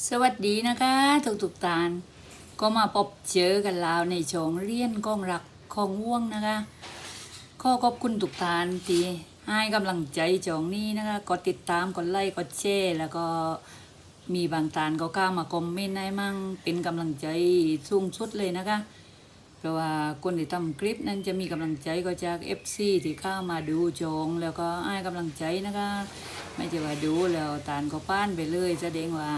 สวัสดีนะคะทุกทุกตานก็มาพบเจอกันแล้วในช่องเรียนกองรักของว่วงนะคะขอขอบคุณทุกทานที่ให้กำลังใจช่องนี้นะคะกดติดตามกดไลค์กดแชร์แล้วก็มีบางตานก็กล้ามาคอมเมนต์ให้มั่งเป็นกำลังใจสูงสุดเลยนะคะ เพราะว่าคนที่ทำคลิปนั้นจะมีกำลังใจก็จาก FC ที่เข้ามาดูจองแล้วก็ให้กำลังใจนะคะ ไม่ใช่ว่าดูแล้วตานก็ป้านไปเลยแสดงว่า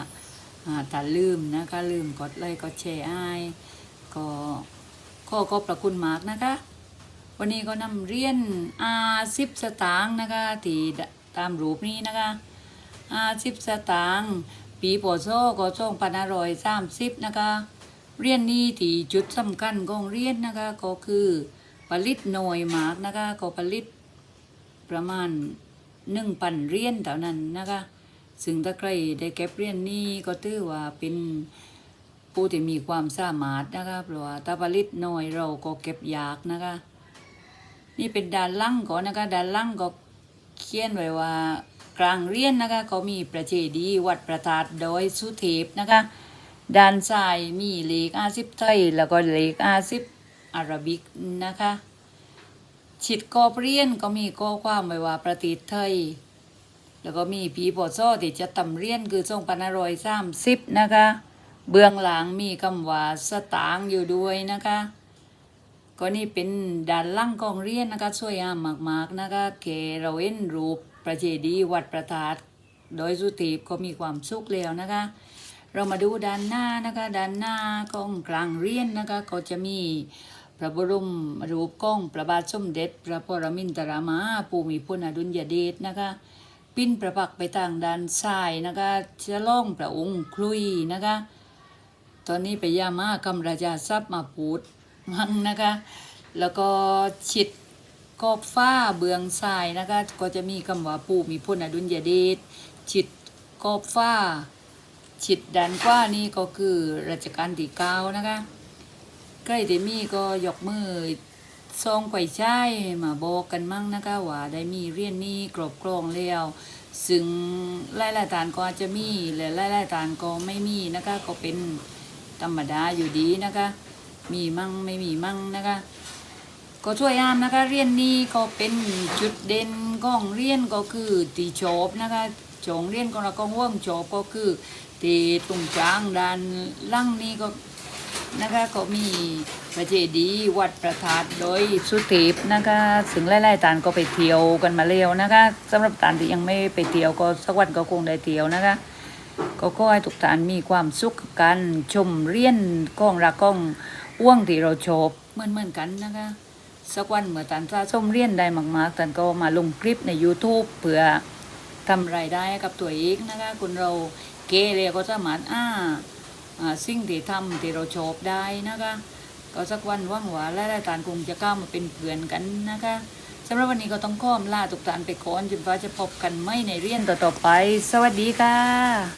อ่าตานลืมนะคะลืมกดไลค์กดแชร์ให้ก็ข้อขอบพระคุณมากนะคะ วันนี้ก็นำเรียนอาสิบสตางค์นะคะที่ตามรูปนี้นะคะอาสิบสตางค์ปีปศก็ช่องพันห้าร้อยสามสิบนะคะเรียนนี้ที่จุดสำคัญของเรียนนะคะก็คือผลิตหน่วยมากนะคะก็ผลิตประมาณหนึ่งพันเรียนเท่านั้นนะคะ ซึ่งถ้าใครได้เก็บเรียนนี้ก็ถือว่าเป็นผู้ที่มีความสามารถนะคะเพราะว่าถ้าผลิตหน่อยเราก็เก็บยากนะคะ นี่เป็นด้านล่างก่อนนะคะด้านล่างก็เขียนไว้ว่ากลางเรียนนะคะก็มีประเจดีวัดประทาดโดยสุเทพนะคะด้านซ้ายมีเลขอาสิบไทยแล้วก็เลขอาสิบอาราบิกนะคะฉิดกอบเรียนก็มีข้อความไว้ว่าประเทศไทย แล้วก็มีผีปอซ่อที่จะตำเรียนคือทรงพันรอยสามสิบนะคะ เบื้องหลังมีคำว่าสตางอยู่ด้วยนะคะ ก็นี่เป็นด้านล่างกองเรียนนะคะสวยงามมากๆนะคะเคเราเห็นรูปประเจดีวัดประทาดโดยสุตีบก็มีความสุขแล้วนะคะ เรามาดูด้านหน้านะคะด้านหน้าของกลางเรียนนะคะก็จะมีพระบรมรูปกล้องพระบาทสมเด็จ พระปรมินทรมาภูมิพลอดุลยเดชนะคะ ปิ้นประปักไปทางด้านซ้ายนะคะจะล่องพระองค์คลุยนะคะ ตอนนี้ไปยามาคำราชาทรัพย์มาพูดมั่งนะคะ แล้วก็ชิดขอบฟ้าเบื้องซ้ายนะคะ ก็จะมีคำว่าปู่มีพ้นอดุลยเดชชิดขอบฟ้า ชิดด้านขวานี่ก็คือรัชกาลที่เก้านะคะใกล้ที่มีก็ยกมือ ซองไก่ใช้มาบอกกันมั่งนะคะว่าได้มีเรียนนี้กรอบกรองแล้วซึ่งหลายๆฐานก็อาจจะมีและหลายๆฐานก็ไม่มีนะคะก็เป็นธรรมดาอยู่ดีนะคะ มีมั่งไม่มีมั่งนะคะ ก็ช่วยอ่านนะคะ เรียนนี้ก็เป็นจุดเด่นของเรียนก็คือตีโฉบนะคะโฉงเรียนของเราก็ห่วงโฉบก็คือตีตรงกลางด้านล่างนี้ก็ นะคะก็มีพระเจดีย์วัดประทาดโดยสุเทพนะคะถึงไล่ๆตานก็ไปเที่ยวกันมาแล้วนะคะสำหรับตานที่ยังไม่ไปเที่ยวก็สักวันก็คงได้เที่ยวนะคะ ก็ขอให้ทุกท่านมีความสุขกับการชมเรียนกล้องรักกล้องอ้วงที่เราชอบเหมือนเหมือนๆกันนะคะ สักวันเมื่อตันสะสมเรียนได้มากๆตันก็มาลงคลิปใน YouTube เพื่อทำรายได้กับตัวเองนะคะคุณเราเกเรก็สามารถอ่าอ่า สิ่งที่ทำที่เราชอบได้นะคะ ก็สักวันว่างหวาและได้ตานคงจะก้าวมาเป็นเพื่อนกันนะคะสำหรับวันนี้ก็ต้องข้อมลาทุกท่านไปก่อนจนฟ้าจะพบกันไม่ในเรียนต่อๆไป สวัสดีค่ะ